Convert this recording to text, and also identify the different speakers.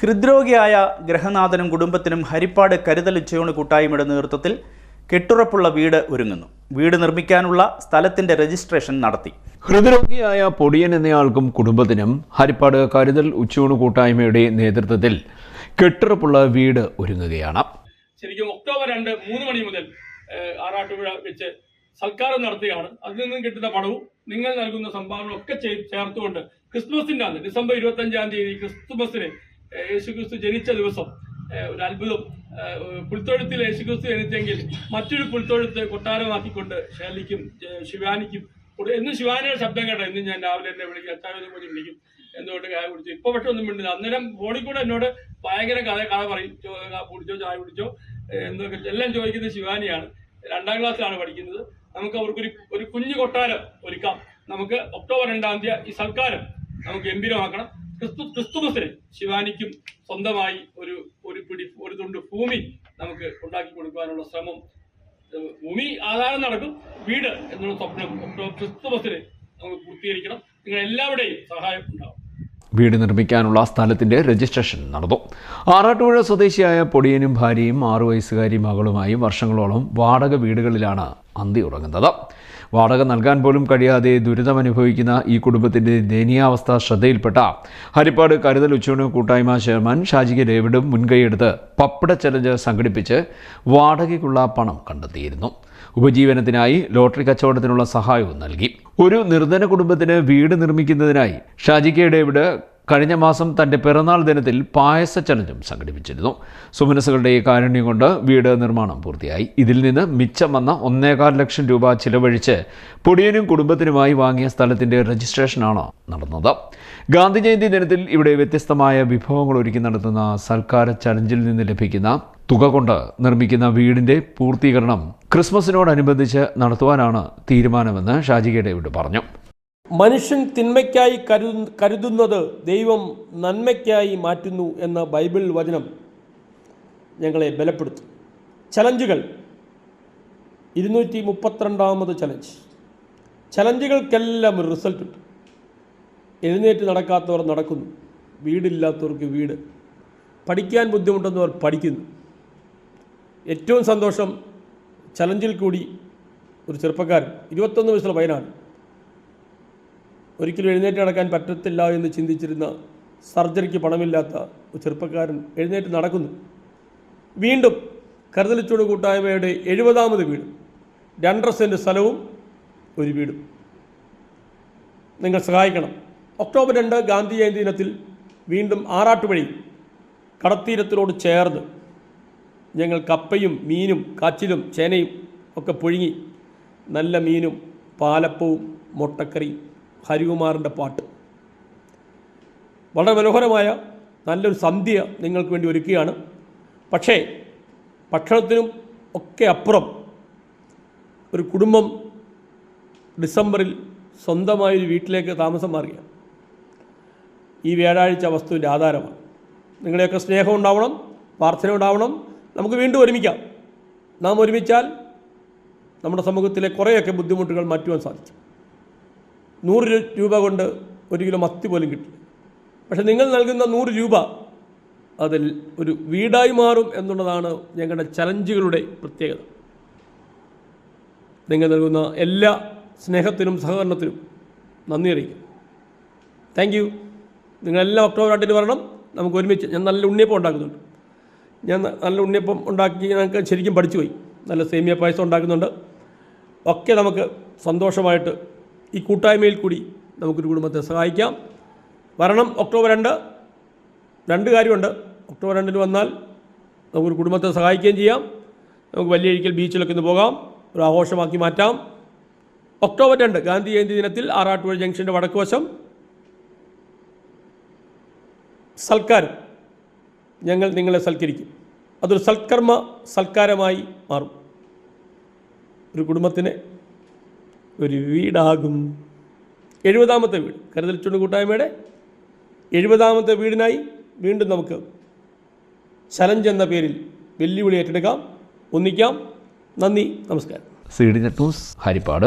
Speaker 1: ഹൃദ്രോഗിയായ ഗ്രഹനാഥനും കുടുംബത്തിനും ഹരിപ്പാട് കരുതൽ ഉച്ചയൂണ് കൂട്ടായ്മയുടെ നേതൃത്വത്തിൽ കെട്ടുറപ്പുള്ള വീട് ഒരുങ്ങുന്നു. വീട് നിർമ്മിക്കാനുള്ള സ്ഥലത്തിന്റെ രജിസ്ട്രേഷൻ നടത്തി.
Speaker 2: ഹൃദ്രോഗിയായ പൊടിയൻ എന്നയാൾക്കും കുടുംബത്തിനും ഹരിപ്പാട് കരുതൽ ഉച്ചയൂണ് കൂട്ടായ്മയുടെ നേതൃത്വത്തിൽ കെട്ടുറപ്പുള്ള വീട് ഒരുങ്ങുകയാണ്.
Speaker 3: ശരിക്കും ഒക്ടോബർ രണ്ട് മൂന്ന് മണി മുതൽ ആറാട്ടുപുഴ വെച്ച് സൽക്കാരം നടത്തുകയാണ്. അതിൽ നിന്നും കിട്ടുന്ന പണവും നിങ്ങൾ നൽകുന്ന സംഭാവനകളൊക്കെ ചേർത്തുകൊണ്ട് ക്രിസ്മസിന്റെ അന്ന് ഡിസംബർ ഇരുപത്തി അഞ്ചാം തീയതി ക്രിസ്തുമസിന് യേശുക്രിസ്തു ജനിച്ച ദിവസം ഒരു അത്ഭുതം. പുൽത്തൊഴുത്തിൽ യേശുക്രിസ്തു ജനിച്ചെങ്കിൽ മറ്റൊരു പുൽത്തൊഴുത്ത് കൊട്ടാരമാക്കിക്കൊണ്ട് ഷേലിക്കും ഏഹ്, ശിവാനിക്കും. എന്നും ശിവാനിയുടെ ശബ്ദം കേട്ടോ. എന്നും ഞാൻ രാവിലെ എന്നെ വിളിക്കും അച്ചാവിനെ കൂടി വിളിക്കും. എന്തുകൊണ്ട് ചായ കുടിച്ചു? ഇപ്പൊ പക്ഷെ ഒന്നും മിണ്ടില്ല. അന്നേരം ഫോണിൽ കൂടെ എന്നോട് ഭയങ്കര കഥ കഥ പറയും. കുടിച്ചോ ചായ കുടിച്ചോ എന്നൊക്കെ എല്ലാം ചോദിക്കുന്നത് ശിവാനിയാണ്. രണ്ടാം ക്ലാസ്സിലാണ് പഠിക്കുന്നത്. നമുക്ക് അവർക്കൊരു ഒരു കുഞ്ഞു കൊട്ടാരം ഒരുക്കാം. നമുക്ക് ഒക്ടോബർ രണ്ടാം തീയതി ഈ സൽക്കാരം നമുക്ക് ഗംഭീരമാക്കണം. ക്രിസ്തു ക്രിസ്തുമസിന് ശിവാനിക്കും സ്വന്തമായി ഒരു ഒരു പിടി ഒരു തുണ്ട് ഭൂമി നമുക്ക് ഉണ്ടാക്കി കൊടുക്കാനുള്ള ശ്രമം. ഭൂമി ആധാരം നടക്കും വീട് എന്നുള്ള സ്വപ്നം ക്രിസ്തുമസിന് നമുക്ക് പൂർത്തീകരിക്കണം. നിങ്ങൾ എല്ലാവരുടെയും സഹായം ഉണ്ടാവും
Speaker 2: വീട് നിർമ്മിക്കാനുള്ള സ്ഥലത്തിന്റെ രജിസ്ട്രേഷൻ നടന്നു. ആറാട്ടുപുഴ സ്വദേശിയായ പൊടിയനും ഭാര്യയും ആറു വയസ്സുകാരി മകളുമായി വർഷങ്ങളോളം വാടക വീടുകളിലാണ് അന്തി ഉറങ്ങുന്നത്. വാടക നൽകാൻ പോലും കഴിയാതെ ദുരിതമനുഭവിക്കുന്ന ഈ കുടുംബത്തിന്റെ ദയനീയാവസ്ഥ ശ്രദ്ധയിൽപ്പെട്ട ഹരിപ്പാട് കരുതൽ ഉച്ചയൂണ് കൂട്ടായ്മ ചെയർമാൻ ഷാജി ഡേവിഡും ഡേവിഡ് മുൻകൈയെടുത്ത് പപ്പട ചലഞ്ച് സംഘടിപ്പിച്ച് വാടകയ്ക്കുള്ള പണം കണ്ടെത്തിയിരുന്നു. ഉപജീവനത്തിനായി ലോട്ടറി കച്ചവടത്തിനുള്ള സഹായവും നൽകി. ഒരു നിർധന കുടുംബത്തിന് വീട് നിർമ്മിക്കുന്നതിനായി ഷാജി കെ ഡേവിഡ് കഴിഞ്ഞ മാസം തന്റെ പിറന്നാൾ ദിനത്തിൽ പായസ ചലഞ്ചും സംഘടിപ്പിച്ചിരുന്നു. സുമനസുകളുടെ ഈ കാരുണ്യം കൊണ്ട് വീട് നിർമ്മാണം പൂർത്തിയായി. ഇതിൽ നിന്ന് മിച്ചം വന്ന ഒന്നേകാൽ ലക്ഷം രൂപ ചിലവഴിച്ച് പൊടിയനും കുടുംബത്തിനുമായി വാങ്ങിയ സ്ഥലത്തിന്റെ രജിസ്ട്രേഷനാണ് നടന്നത്. ഗാന്ധി ജയന്തി ദിനത്തിൽ ഇവിടെ വ്യത്യസ്തമായ വിഭവങ്ങൾ ഒരുക്കി നടത്തുന്ന സൽക്കാര ചലഞ്ചിൽ നിന്ന് ലഭിക്കുന്ന തുക കൊണ്ട് നിർമ്മിക്കുന്ന വീടിന്റെ പൂർത്തീകരണം ക്രിസ്മസിനോടനുബന്ധിച്ച് നടത്തുവാനാണ് തീരുമാനമെന്ന് ഷാജി കെ പറഞ്ഞു.
Speaker 4: മനുഷ്യൻ തിന്മയ്ക്കായി കരു കരുതുന്നത് ദൈവം നന്മയ്ക്കായി മാറ്റുന്നു എന്ന ബൈബിൾ വചനം ഞങ്ങളെ ബലപ്പെടുത്തും. ചലഞ്ചുകൾ. ഇരുന്നൂറ്റി മുപ്പത്തിരണ്ടാമത് ചലഞ്ച്. ചലഞ്ചുകൾക്കെല്ലാം ഒരു റിസൾട്ട് ഉണ്ട്. എഴുന്നേറ്റ് നടക്കാത്തവർ നടക്കുന്നു. വീടില്ലാത്തവർക്ക് വീട്. പഠിക്കാൻ ബുദ്ധിമുട്ടുന്നവർ പഠിക്കുന്നു. ഏറ്റവും സന്തോഷം ചലഞ്ചിൽ കൂടി ഒരു ചെറുപ്പക്കാരൻ ഇരുപത്തൊന്ന് വയസ്സുള്ള പയ്യനാണ്. ഒരിക്കലും എഴുന്നേറ്റ് നടക്കാൻ പറ്റത്തില്ല എന്ന് ചിന്തിച്ചിരുന്ന സർജറിക്ക് പണമില്ലാത്ത ഒരു ചെറുപ്പക്കാരൻ എഴുന്നേറ്റ് നടക്കുന്നു. വീണ്ടും കരുതലിച്ചൂട് കൂട്ടായ്മയുടെ എഴുപതാമത് വീട് രണ്ടര സെന്റ് സ്ഥലവും ഒരു വീടും. നിങ്ങൾ സഹായിക്കണം. ഒക്ടോബർ രണ്ട് ഗാന്ധി ജയന്തി ദിനത്തിൽ വീണ്ടും ആറാട്ടുവഴി കടത്തീരത്തിനോട് ചേർന്ന് ഞങ്ങൾ കപ്പയും മീനും കാച്ചിലും ചേനയും ഒക്കെ പുഴുങ്ങി നല്ല മീനും പാലപ്പവും മുട്ടക്കറി ഹരികുമാറിന്റെ പാട്ട്. വളരെ മനോഹരമായ നല്ലൊരു സന്ധ്യ നിങ്ങൾക്ക് വേണ്ടി ഒരുക്കുകയാണ്. പക്ഷേ ഭക്ഷണത്തിനും ഒക്കെ അപ്പുറം ഒരു കുടുംബം ഡിസംബറിൽ സ്വന്തമായൊരു വീട്ടിലേക്ക് താമസം മാറുകയാണ്. ഈ വ്യാഴാഴ്ച വസ്തുവിന്റെ ആധാരമാണ്. നിങ്ങളുടെയൊക്കെ സ്നേഹം ഉണ്ടാവണം പ്രാർത്ഥന ഉണ്ടാവണം നമുക്ക് വീണ്ടും ഒരുമിക്കാം. നാം ഒരുമിച്ചാൽ നമ്മുടെ സമൂഹത്തിലെ കുറേയൊക്കെ ബുദ്ധിമുട്ടുകൾ മാറ്റുവാൻ സാധിക്കും നൂറ് രൂപ കൊണ്ട് ഒരു കിലോ മത്തി പോലും കിട്ടില്ല. പക്ഷെ നിങ്ങൾ നൽകുന്ന നൂറ് രൂപ അതിൽ ഒരു വീടായി മാറും എന്നുള്ളതാണ് ഞങ്ങളുടെ ചലഞ്ചുകളുടെ പ്രത്യേകത. നിങ്ങൾ നൽകുന്ന എല്ലാ സ്നേഹത്തിനും സഹകരണത്തിനും നന്ദി അറിയിക്കും താങ്ക് യു. നിങ്ങളെല്ലാം ഒക്ടോബർ രണ്ടിന് വരണം. നമുക്ക് ഒരുമിച്ച് ഞാൻ നല്ല ഉണ്ണിയപ്പം ഉണ്ടാക്കുന്നുണ്ട്. ഞാൻ നല്ല ഉണ്ണിയപ്പം ഉണ്ടാക്കി ഞങ്ങൾക്ക് ശരിക്കും പഠിച്ചു പോയി. നല്ല സേമിയ പായസം ഉണ്ടാക്കുന്നുണ്ട്. ഒക്കെ നമുക്ക് സന്തോഷമായിട്ട് ഈ കൂട്ടായ്മയിൽ കൂടി നമുക്കൊരു കുടുംബത്തെ സഹായിക്കാം. വരണം ഒക്ടോബർ രണ്ട്. രണ്ട് കാര്യമുണ്ട്. ഒക്ടോബർ രണ്ടിന് വന്നാൽ നമുക്കൊരു കുടുംബത്തെ സഹായിക്കുകയും ചെയ്യാം. നമുക്ക് വലിയ ഒരിക്കൽ ബീച്ചിലൊക്കെ ഒന്ന് പോകാം. ഒരു ആഘോഷമാക്കി മാറ്റാം. ഒക്ടോബർ രണ്ട് ഗാന്ധി ജയന്തി ദിനത്തിൽ ആറാട്ടുപുഴ ജംഗ്ഷന്റെ വടക്കുവശം. സൽക്കാരം. ഞങ്ങൾ നിങ്ങളെ സൽക്കരിക്കും. അതൊരു സൽക്കർമ്മ സൽക്കാരമായി മാറും. ഒരു കുടുംബത്തിന് ഒരു വീടാകും. എഴുപതാമത്തെ വീട്. കരുതൽ ചുണ്ട് കൂട്ടായ്മയുടെ എഴുപതാമത്തെ വീടിനായി വീണ്ടും നമുക്ക് ചലഞ്ച് എന്ന പേരിൽ വെല്ലുവിളി ഏറ്റെടുക്കാം. ഒന്നിക്കാം. നന്ദി. നമസ്കാരം.
Speaker 2: C D net news Haripad.